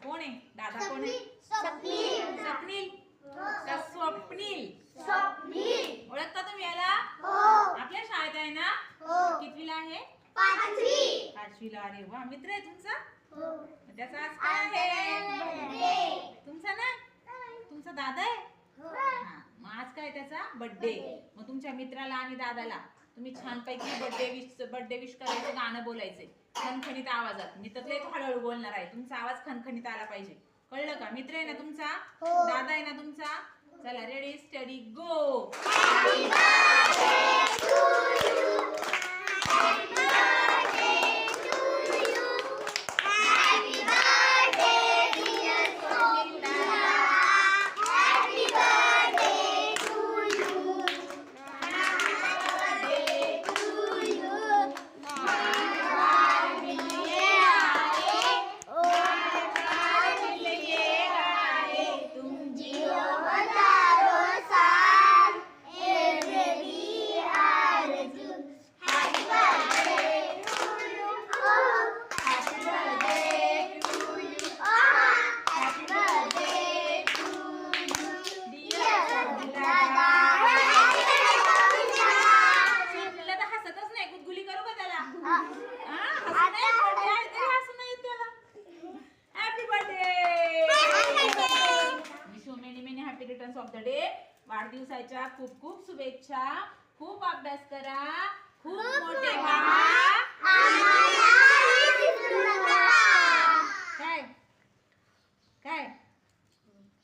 कोण आहे? दादा कोण आहे? स्वप्नील स्वप्नील का स्वप्नील. स्वप्नील ओळखता तुम्ही याला? हो. आपल्या शाळेत आहे ना? हो. कितवीला आहे? पाचवी. पाचवीला अरे वा मित्र आहे तुमचा? हो. त्याचा आज काय आहे? तुमचा ना? तुमचा दादा आहे? हा. मग आज काय त्याचा? बर्थडे मग तुमच्या मित्राला आणि दादाला. तुम्ही छानपैकी बर्थडे विश बर्थडे विश करायचं गाणं बोलायचंय खणखणीत आवाजात. मी तर लय हळूहळू बोलणार आहे. तुमचा आवाज खणखणीत आला पाहिजे. कळलं का? मित्र आहे ना तुमचा? हो. दादा आहे ना तुमचा? चला रेडी स्टडी गो तुला तर हसतच नाही गुदगुली करू का त्याला हा, हसू नाही, birthday आहे तरी हसू नाही येत त्याला. Happy birthday! Wish you many many of the day. वाढदिवसाच्या खूप खूप शुभेच्छा. खूप अभ्यास करा. खूप मोठे काय? काय?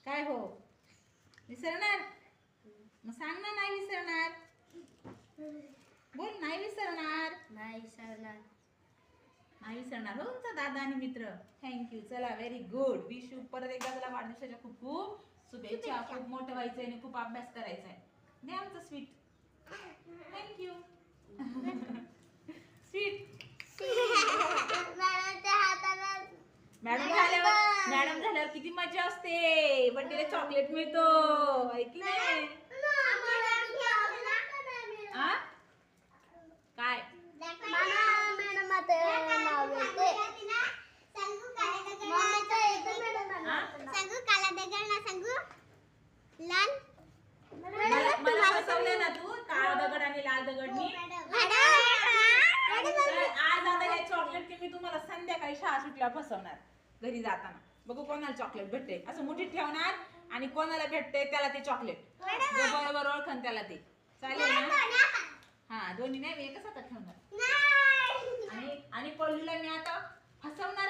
काय हो? विसरणार? मग सांग ना नाही विसरणार. बोल नाही विसरणार. नाही सरणार नाही विसरणार हो तुमचा दादा आणि मित्र. थँक्यू चला व्हेरी गुड विश यू परत एकदा तुला वाढदिवसाच्या खूप खूप शुभेच्छा. खूप मोठं व्हायचंय आणि खूप अभ्यास करायचा आहे दे आमचं sweet thank you sweet madam झाल्यावर मॅडम झाल्यावर किती मजा असते. बर्थडेला चॉकलेट मिळतो. आहे की नाही आ? काय मला मला फसवलं ना तू काळा दगड आणि लाल दगडनी तर आज आता हे चॉकलेट मी तुम्हाला संध्याकाळी शाळा सुटल्यावर फसवणार घरी जाताना. बघू कोणाला चॉकलेट भेटते. असं मुठीत ठेवणार आणि कोणाला भेटते त्याला ते चॉकलेट बरोबर ओळखन त्याला ते. चालेल ना? हा दोन्ही नाही मी एकच हातात ठेवणार. आणि आणि पल्लूला मी आता फसवणार